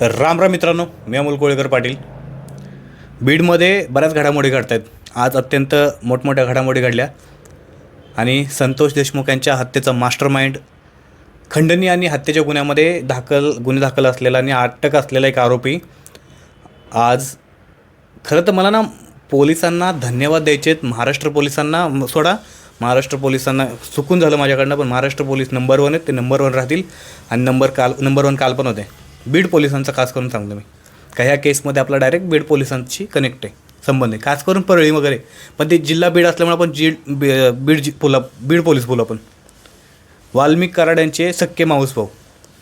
राम राम मित्रांनो मी अमोल कोळेकर पाटील. बीडमध्ये बऱ्याच घडामोडी घडत आहेत आज अत्यंत मोठमोठ्या घडामोडी घडल्या. आणि संतोष देशमुख यांच्या हत्येचा मास्टर माइंड खंडणी आणि हत्येच्या गुन्ह्यामध्ये दाखल गुन्हे दाखल असलेला आणि अटक असलेला एक आरोपी आज खरं तर मला ना पोलिसांना धन्यवाद द्यायचे आहेत. महाराष्ट्र पोलिसांना सोडा महाराष्ट्र पोलिसांना चुकून झालं माझ्याकडनं पण महाराष्ट्र पोलीस नंबर वन आहेत ते नंबर वन राहतील. आणि नंबर काल नंबर वन काल पण होते. बीड पोलिसांचा खास करून सांगतो मी. का ह्या केसमध्ये आपला डायरेक्ट बीड पोलिसांची कनेक्ट आहे संबंध आहे. खास करून परळी वगैरे. पण ते जिल्हा बीड असल्यामुळे आपण जी बी- बीड जी पोला बीड पोलीस बोलू आपण. वाल्मिक कराड यांचे सख्खे माऊस भाऊ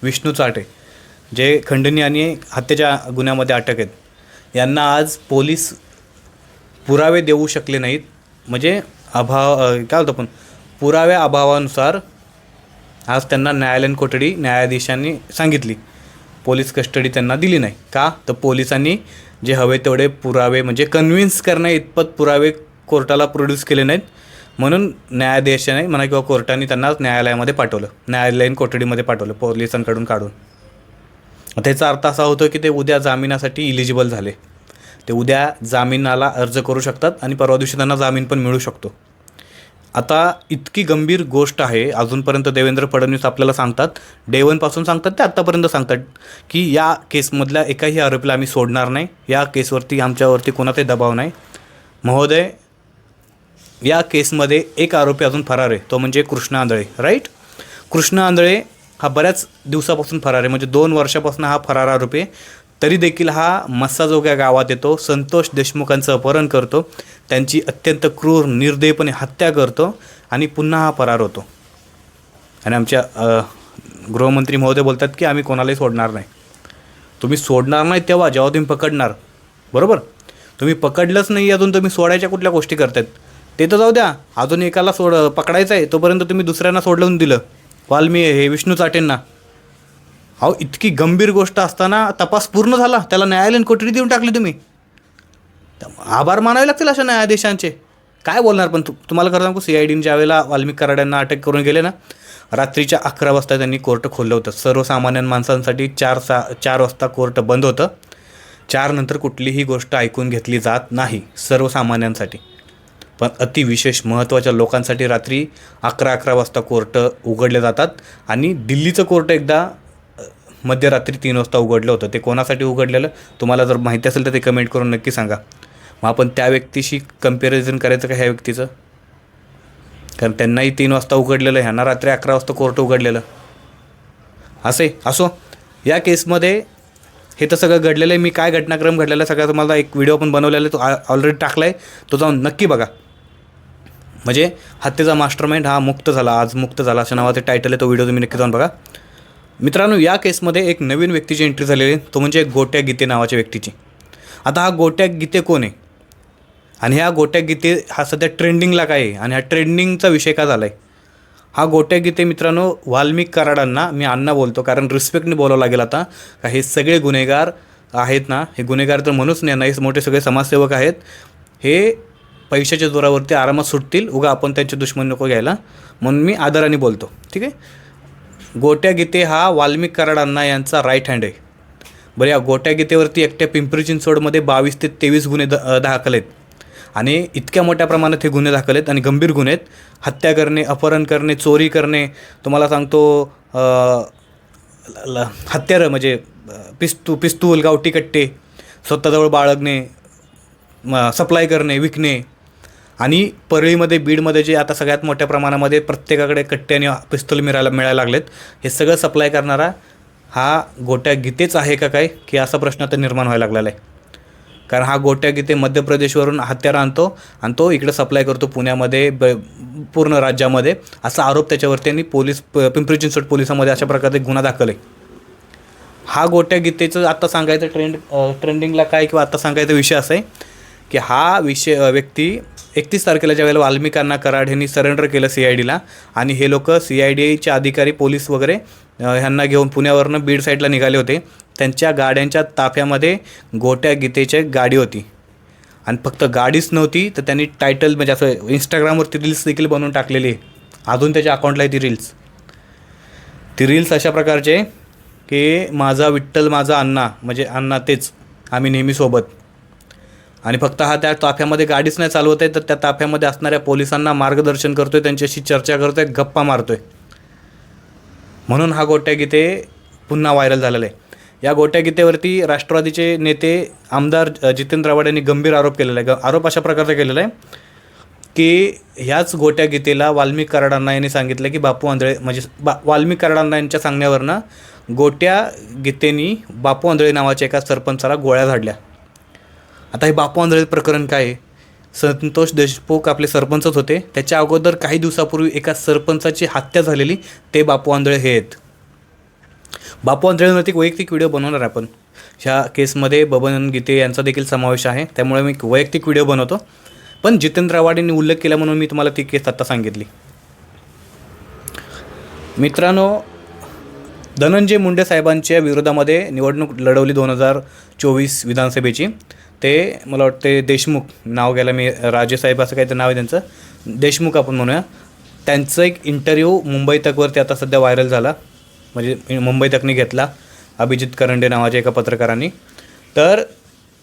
विष्णू चाटे जे खंडणी आणि हत्येच्या गुन्ह्यामध्ये अटक आहेत. यांना आज पोलीस पुरावे देऊ शकले नाहीत. म्हणजे अभाव काय होतं पण पुराव्या अभावानुसार आज त्यांना न्यायालयीन कोठडी न्यायाधीशांनी सांगितली. पोलीस कस्टडी त्यांना दिली नाही. का? तर पोलिसांनी जे हवे तेवढे पुरावे म्हणजे कन्व्हिन्स करण्या इतपत पुरावे कोर्टाला प्रोड्यूस केले नाहीत. म्हणून न्यायाधीशाने म्हणा किंवा कोर्टाने त्यांना न्यायालयामध्ये पाठवलं. न्यायालयीन कोठडीमध्ये पाठवलं पोलिसांकडून काढून. त्याचा अर्थ असा होतो की ते उद्या जामिनासाठी इलिजिबल झाले. ते उद्या जामिनाला अर्ज करू शकतात आणि परवा दिवशी त्यांना जामीन पण मिळू शकतो. आता इतकी गंभीर गोष्ट आहे अजूनपर्यंत देवेंद्र फडणवीस आपल्याला सांगतात डे वनपासून सांगतात ते आत्तापर्यंत सांगतात की या केसमधल्या एकाही आरोपीला आम्ही सोडणार नाही या केसवरती आमच्यावरती कोणाचाही दबाव नाही. महोदय या केसमध्ये एक आरोपी अजून फरार आहे तो म्हणजे कृष्ण आंधळे राईट कृष्ण आंधळे हा बऱ्याच दिवसापासून फरार आहे म्हणजे दोन वर्षापासून हा फरार आरोपी आहे. तरी देखील हा मस्साजोग्या गावात येतो संतोष देशमुखांचं अपहरण करतो त्यांची अत्यंत क्रूर निर्दयपणे हत्या करतो आणि पुन्हा हा फरार होतो. आणि आमच्या गृहमंत्री महोदय बोलतात की आम्ही कोणालाही सोडणार नाही. तुम्ही सोडणार नाही तेव्हा जेव्हा तुम्ही पकडणार बरोबर? तुम्ही पकडलंच नाही अजून तुम्ही सोडायच्या कुठल्या गोष्टी करतात ते तर जाऊ द्या अजून एकाला सोड पकडायचं आहे तोपर्यंत तुम्ही दुसऱ्यांना सोडलं दिलं. वाल्मी हे विष्णू चाटेंना. अहो इतकी गंभीर गोष्ट असताना तपास पूर्ण झाला. त्याला न्यायालयीन कोठडी देऊन टाकली तुम्ही. आभार मानावे लागतील अशा न्यायाधीशांचे. काय बोलणार पण तु तुम्हाला खरं सांगू सी आय डीने ज्यावेळेला वाल्मिक कराड्यांना अटक करून गेले ना रात्रीच्या अकरा वाजता त्यांनी कोर्ट खोललं होतं. सर्वसामान्य माणसांसाठी चार सा चार वाजता कोर्ट बंद होतं. चार नंतर कुठलीही गोष्ट ऐकून घेतली जात नाही सर्वसामान्यांसाठी. पण अतिविशेष महत्त्वाच्या लोकांसाठी रात्री अकरा अकरा वाजता कोर्ट उघडले जातात. आणि दिल्लीचं कोर्ट एकदा मध्यरात्री तीन वाजता उघडलं होतं. ते कोणासाठी उघडलेलं? तुम्हाला जर माहिती असेल तर ते कमेंट करून नक्की सांगा. मग आपण त्या व्यक्तीशी कंपॅरिझन करायचं का ह्या व्यक्तीचं? कारण त्यांनाही तीन वाजता उघडलेलं ह्यांना रात्री अकरा वाजता कोर्ट उघडलेलं. असे असो. या केसमध्ये हे तर सगळं घडलेलं आहे. मी काय घटनाक्रम घडलेला आहे सगळा तुम्हाला एक व्हिडिओ पण बनवलेला आहे. तो ऑलरेडी टाकला आहे तो जाऊन नक्की बघा. म्हणजे हत्येचा मास्टर माइंड हा मुक्त झाला आज मुक्त झाला. अशा नावाचे टायटल आहे. तो व्हिडिओ तुम्ही नक्की जाऊन बघा. मित्रांनो या केसमध्ये एक नवीन व्यक्तीची एंट्री झालेली आहे. तो म्हणजे गोट्या गीते नावाच्या व्यक्तीची. आता हा गोट्या गीते कोण आहे? आणि ह्या गोट्या गीते हा सध्या ट्रेंडिंगला काय आहे? आणि हा ट्रेंडिंगचा विषय का झाला आहे हा गोट्या गीते मित्रांनो वाल्मिक कराडांना मी अण्णा बोलतो. कारण रिस्पेक्टने बोलावं लागेल आता. का हे सगळे गुन्हेगार आहेत ना? हे गुन्हेगार तर म्हणूच नाही. ना हे मोठे सगळे समाजसेवक आहेत. हे पैशाच्या जोरावरती आरामात सुटतील. उगा आपण त्यांचे दुश्मन नको घ्यायला. म्हणून मी आदराने बोलतो. ठीक आहे? गोट्या गीते हा वाल्मिक कराडांना यांचा राईट हँड आहे. बरं या गोट्या गीतेवरती एकट्या पिंपरी चिंचवडमध्ये बावीस ते तेवीस गुन्हे द दाखल आहेत. आणि इतक्या मोठ्या प्रमाणात हे गुन्हे दाखल आहेत आणि गंभीर गुन्हे आहेत. हत्या करणे अपहरण करणे चोरी करणे तुम्हाला सांगतो ल- हत्यारं म्हणजे पिस्तू पिस्तूल गावठी कट्टे स्वतःजवळ बाळगणे सप्लाय करणे विकणे आणि परळीमध्ये बीडमध्ये जे आता सगळ्यात मोठ्या प्रमाणामध्ये प्रत्येकाकडे कट्टे आणि पिस्तूल मिळायला मिळायला लागलेत हे सगळं सप्लाय करणारा हा गोट्या गीतेच आहे का काय की असा प्रश्न आता निर्माण व्हायला लागलेला आहे. कारण हा गोट्या गीते मध्य प्रदेशवरून हत्यारा आणतो आणि तो इकडे सप्लाय करतो पुण्यामध्ये ब पूर्ण राज्यामध्ये. असा आरोप त्याच्यावरती आणि पोलीस प- पिंपरी चिंचवड पोलिसामध्ये अशा प्रकारे गुन्हा दाखल आहे. हा गोट्या गीतेचं आत्ता सांगायचं ट्रेंड ट्रेंडिंगला काय किंवा आत्ता सांगायचा विषय असा आहे की हा विषय व्यक्ती एकतीस तारखेला ज्यावेळेला वाल्मिकांना कराड यांनी सरेंडर केलं सी आय डीला आणि हे लोक सी आय डीचे अधिकारी पोलीस वगैरे ह्यांना घेऊन पुण्यावरनं बीड साईडला निघाले होते. त्यांच्या गाड्यांच्या ताफ्यामध्ये गोट्या गीतेची गाडी होती. आणि फक्त गाडीच नव्हती तर त्यांनी टायटल म्हणजे असं इंस्टाग्रामवरती रील्स देखील बनवून टाकलेली आहे. अजून त्याच्या अकाउंटला आहे ती रील्स ती रील्स अशा प्रकारचे की माझा विठ्ठल माझा अण्णा म्हणजे अण्णा तेच आम्ही नेहमी सोबत. आणि फक्त हा त्या ताफ्यामध्ये गाडीच नाही चालवत आहे तर त्या ताफ्यामध्ये असणाऱ्या पोलिसांना मार्गदर्शन करतो आहे त्यांच्याशी चर्चा करतो आहे गप्पा मारतो आहे म्हणून हा गोट्या गीते पुन्हा व्हायरल झालेला आहे. या गोट्या गीतेवरती राष्ट्रवादीचे नेते आमदार जितेंद्र आव्हाड यांनी गंभीर आरोप केलेला आहे. ग- आरोप अशा प्रकारचा केलेला आहे की ह्याच गोट्या गीतेला वाल्मिक कराडांना यांनी सांगितलं की बापू आंधळे म्हणजे बा वाल्मिक कराडांना यांच्या सांगण्यावरनं गोट्या गीतेनी बापू आंधळे नावाच्या एका सरपंचाला गोळ्या झाडल्या. आता हे बापू आंधळे प्रकरण काय आहे? संतोष देशमुख आपले सरपंचच होते. त्याच्या अगोदर काही दिवसापूर्वी एका सरपंचाची हत्या झालेली ते बापू आंधळे हे आहेत. बापू आंधळेवरती एक वैयक्तिक व्हिडिओ बनवणार आहे आपण. ह्या केसमध्ये बबन गीते यांचा देखील समावेश आहे. त्यामुळे मी एक वैयक्तिक व्हिडिओ बनवतो. पण जितेंद्र आव्हाड यांनी उल्लेख केला म्हणून मी तुम्हाला ती केस आत्ता सांगितली. मित्रांनो धनंजय मुंडे साहेबांच्या विरोधामध्ये निवडणूक लढवली दोन हजार चोवीस विधानसभेची. ते मला वाटते देशमुख नाव घ्यायला मी राजेसाहेब असं काहीतरी नाव आहे त्यांचं. देशमुख आपण म्हणूया. त्यांचं एक इंटरव्ह्यू मुंबई तकवरती आता सध्या व्हायरल झाला. म्हणजे मुंबई तकनी घेतला. अभिजित करंडे नावाच्या एका पत्रकारांनी. तर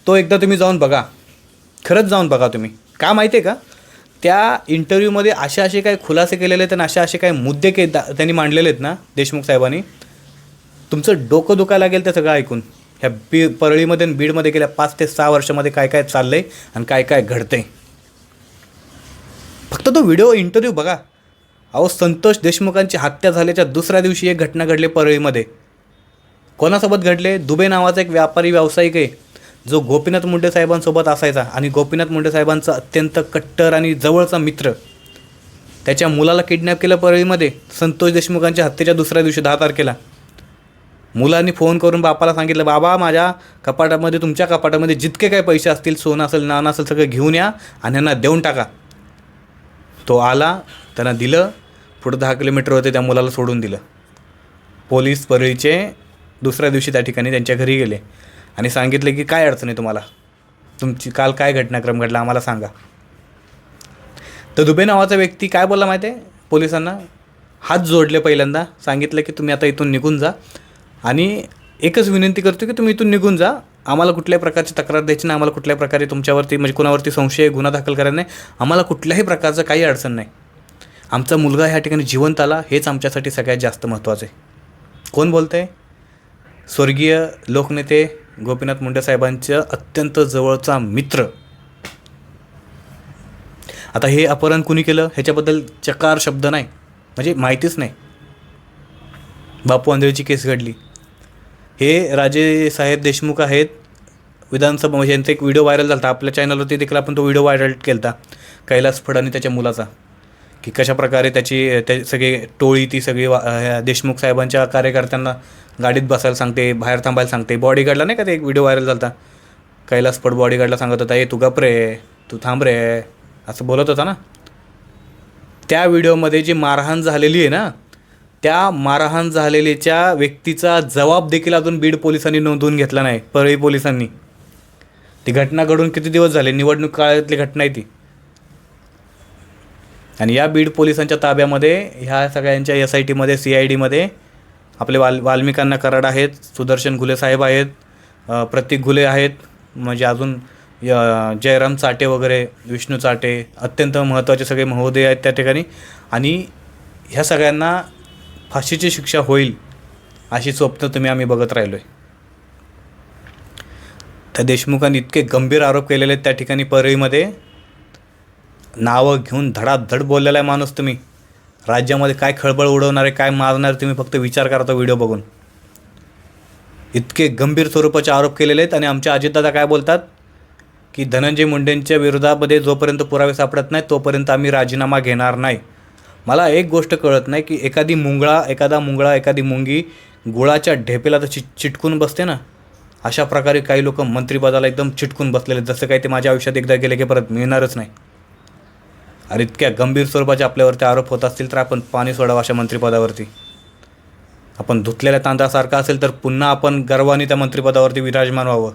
तो एकदा तुम्ही जाऊन बघा. खरंच जाऊन बघा तुम्ही. का माहिती आहे का? त्या इंटरव्ह्यूमध्ये असे असे काही खुलासे केलेले आहेत आणि असे असे काही मुद्दे के दा- त्यांनी मांडलेले आहेत ना देशमुख साहेबांनी. तुमचं डोकं दुखायला लागेल ते सगळं ऐकून. ह्या बी परळीमध्ये आणि बीडमध्ये गेल्या पाच ते सहा वर्षामध्ये काय काय चाललं आहे आणि काय काय घडतंय. फक्त तो व्हिडिओ इंटरव्ह्यू बघा. अहो संतोष देशमुखांची हत्या झाल्याच्या दुसऱ्या दिवशी एक घटना घडली परळीमध्ये. कोणासोबत घडले? दुबे नावाचा एक व्यापारी व्यावसायिक आहे. जो गोपीनाथ मुंडे साहेबांसोबत असायचा आणि गोपीनाथ मुंडे साहेबांचा अत्यंत कट्टर आणि जवळचा मित्र. त्याच्या मुलाला किडनॅप केलं परळीमध्ये. संतोष देशमुखांच्या हत्येच्या दुसऱ्या दिवशी दहा तारखेला. मुलांनी फोन करून बापाला सांगितलं बाबा माझ्या कपाटामध्ये तुमच्या कपाटामध्ये जितके काही पैसे असतील सोनं असेल नाणं असेल सगळं घेऊन या आणि यांना देऊन टाका. तो आला त्यांना दिलं पुढं दहा किलोमीटर होते त्या मुलाला सोडून दिलं. पोलीस परळीचे दुसऱ्या दिवशी त्या ठिकाणी त्यांच्या घरी गेले आणि सांगितले की काय अडचण आहे तुम्हाला? तुमची काल काय घटनाक्रम घडला आम्हाला सांगा. तर दुबे नावाचा व्यक्ती काय बोलला माहिती आहे? पोलिसांना हात जोडले पहिल्यांदा सांगितलं की तुम्ही आता इथून निघून जा आणि एकच विनंती करतो की तुम्ही इथून निघून जा. आम्हाला कुठल्याही प्रकारची तक्रार द्यायची नाही. आम्हाला कुठल्याही प्रकारे तुमच्यावरती म्हणजे कोणावरती संशय गुन्हा दाखल करायला नाही. आम्हाला कुठल्याही प्रकारचं काही अडचण नाही. आमचा मुलगा ह्या ठिकाणी जिवंत आला हेच आमच्यासाठी सगळ्यात जास्त महत्त्वाचं आहे. कोण बोलतं आहे स्वर्गीय लोकनेते गोपीनाथ मुंडे साहेबांचं अत्यंत जवळचा मित्र. आता हे अपहरण कुणी केलं? ह्याच्याबद्दल चकार शब्द नाही. म्हणजे माहितीच नाही. बापू आंधळेची केस घडली. हे राजे साहेब देशमुख आहेत. विधानसभा म्हणजे यांचा एक व्हिडिओ व्हायरल झाला होता आपल्या चॅनलवरती देखील आपण तो व्हिडिओ व्हायरल केला होता कैलास फड आणि त्याच्या मुलाचा. की कशा प्रकारे त्याची त्या सगळी टोळी ती सगळी वा- ह्या देशमुख साहेबांच्या कार्यकर्त्यांना गाडीत बसायला सांगते बाहेर थांबायला सांगते. बॉडीगार्डला नाही का ते एक व्हिडिओ व्हायरल झाला होता कैलास फड बॉडीगार्डला सांगत होता ए तू गप रे तू थांब रे. असं बोलत होता ना? त्या व्हिडिओमध्ये जी मारहाण झालेली आहे ना त्या मारहाण झालेल्याच्या व्यक्तीचा जबाब देखील अजून बीड पोलिसांनी नोंदवून घेतला नाही परळी पोलिसांनी. ती घटना घडून किती दिवस झाले? निवडणूक काळातली घटना आहे ती. आणि या बीड पोलिसांच्या ताब्यामध्ये ह्या सगळ्यांच्या एस आय टीमध्ये सी आय डीमध्ये आपले वाल वाल्मिकांना कराड आहेत सुदर्शन घुले साहेब आहेत प्रतीक घुले आहेत म्हणजे अजून य- जयराम चाटे वगैरे विष्णू चाटे अत्यंत महत्त्वाचे सगळे महोदय आहेत त्या ठिकाणी. आणि ह्या सगळ्यांना फाशीची शिक्षा होईल अशी स्वप्न तुम्ही आम्ही बघत राहिलो आहे त्या देशमुखांनी इतके गंभीर आरोप केलेले आहेत त्या ठिकाणी परळीमध्ये. नावं घेऊन धडाधड बोललेला आहे माणूस तुम्ही. राज्यामध्ये काय खळबळ उडवणार आहे काय मारणार तुम्ही फक्त विचार करता व्हिडिओ बघून. इतके गंभीर स्वरूपाचे आरोप केलेले आहेत आणि आमच्या अजितदादा काय बोलतात? की धनंजय मुंडेंच्या विरोधामध्ये जोपर्यंत पुरावे सापडत नाही तोपर्यंत आम्ही राजीनामा घेणार नाही. मला एक गोष्ट कळत नाही की एखादी मुंगळा एखादा मुंगळा एखादी मुंगी गुळाच्या ढेपेला तर चिट चिटकून बसते ना? अशा प्रकारे काही लोक मंत्रिपदाला एकदम चिटकून बसलेले जसं काही ते माझ्या आयुष्यात एकदा गेले की परत मिळणारच नाही. अरे इतक्या गंभीर स्वरूपाचे आपल्यावरती आरोप होत असतील तर आपण पाणी सोडावं अशा मंत्रिपदावरती आपण धुतलेल्या तांदळासारखा असेल तर पुन्हा आपण गर्वाने त्या मंत्रिपदावरती विराजमान व्हावं.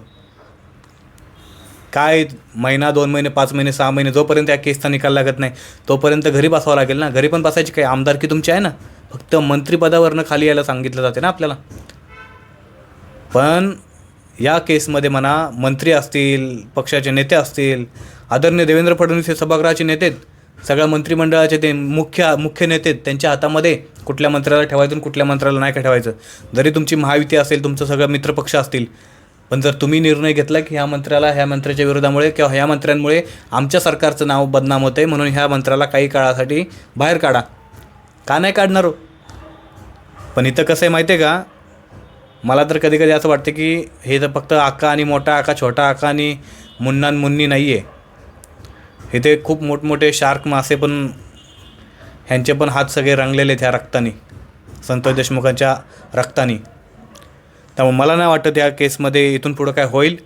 काय महिना दोन महिने पाच महिने सहा महिने जोपर्यंत या केसचा निकाल लागत नाही तोपर्यंत घरी बसावं लागेल ना? घरी पण बसायची काही आमदारकी तुमची आहे ना? फक्त मंत्रिपदावरनं खाली यायला सांगितलं जाते ना आपल्याला. पण या केसमध्ये म्हणा मंत्री असतील पक्षाचे नेते असतील आदरणीय देवेंद्र फडणवीस हे सभागृहाचे नेते सगळ्या मंत्रिमंडळाचे ते मुख्य मुख्य नेते त्यांच्या हातामध्ये कुठल्या मंत्र्याला ठेवायचं कुठल्या मंत्र्याला नाही का ठेवायचं? जरी तुमची महायुती असेल तुमचं सगळं मित्रपक्ष असतील पण जर तुम्ही निर्णय घेतला की ह्या मंत्र्याला ह्या मंत्र्याच्या विरोधामुळे किंवा ह्या मंत्र्यांमुळे आमच्या सरकारचं नाव बदनाम होतं आहे म्हणून ह्या मंत्र्याला काही काळासाठी बाहेर काढा. का नाही काढणार हो? पण इथं कसं आहे माहिती आहे का? मला तर कधी कधी असं वाटतं की हे तर फक्त आका आणि मोठा आका छोटा आका आणि मुन्ना मुन्नी नाही आहे इथे खूप मोठमोठे शार्क मासे पण ह्यांचे पण हात सगळे रंगलेले आहेत ह्या रक्तानी. संतोष देशमुखांच्या रक्तानी. त्यामुळे मला नाही वाटत या केसमध्ये इथून पुढं काय होईल.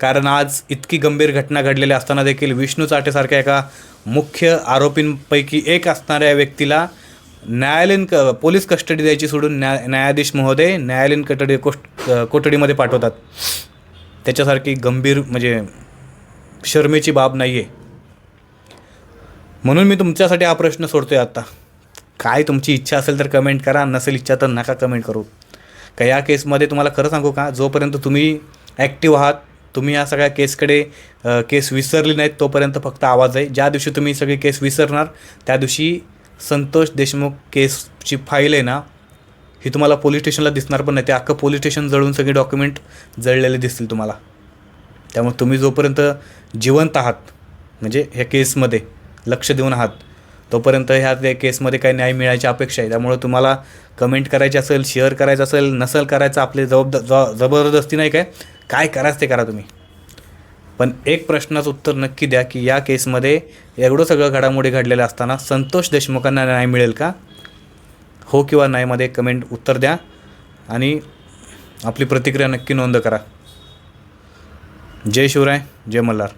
कारण आज इतकी गंभीर घटना घडलेल्या असताना देखील विष्णू चाटेसारख्या एका मुख्य आरोपींपैकी एक असणाऱ्या व्यक्तीला न्यायालयीन क पोलीस कस्टडी द्यायची सोडून न्याय न्यायाधीश महोदय न्यायालयीन कटडी कोष्ट कोठडीमध्ये पाठवतात. त्याच्यासारखी गंभीर म्हणजे शर्मेची बाब नाही आहे म्हणून मी तुमच्यासाठी हा प्रश्न सोडतो आहे आत्ता काय तुमची इच्छा असेल तर कमेंट करा नसेल इच्छा तर नका कमेंट करू. का या केसमध्ये तुम्हाला खरं सांगू का? जोपर्यंत तुम्ही ॲक्टिव्ह आहात तुम्ही या सगळ्या केसकडे केस विसरली नाहीत तोपर्यंत फक्त आवाज आहे. ज्या दिवशी तुम्ही सगळी केस विसरणार त्या दिवशी संतोष देशमुख केसची फाईल आहे ना ही तुम्हाला पोलीस स्टेशनला दिसणार पण नाही. ते अख्खं पोलीस स्टेशन जळून सगळे डॉक्युमेंट जळलेले दिसतील तुम्हाला. त्यामुळे तुम्ही जोपर्यंत जिवंत आहात म्हणजे ह्या केसमध्ये लक्ष देऊन आहात तोपर्यंत ह्या त्या केसमध्ये काही न्याय मिळायची अपेक्षा आहे. त्यामुळे तुम्हाला कमेंट करायची असेल शेअर करायचं असेल नसेल करायचं आपले जबाबदा ज जबरदस्ती नाही काय? काय करायचं ते करा तुम्ही. पण एक प्रश्नाचं उत्तर नक्की द्या की या केसमध्ये एवढं सगळं घडामोडी घडलेल्या असताना संतोष देशमुखांना न्याय मिळेल का? हो किंवा नाहीमध्ये कमेंट उत्तर द्या आणि आपली प्रतिक्रिया नक्की नोंद करा. जय शिवराय जय मल्हार.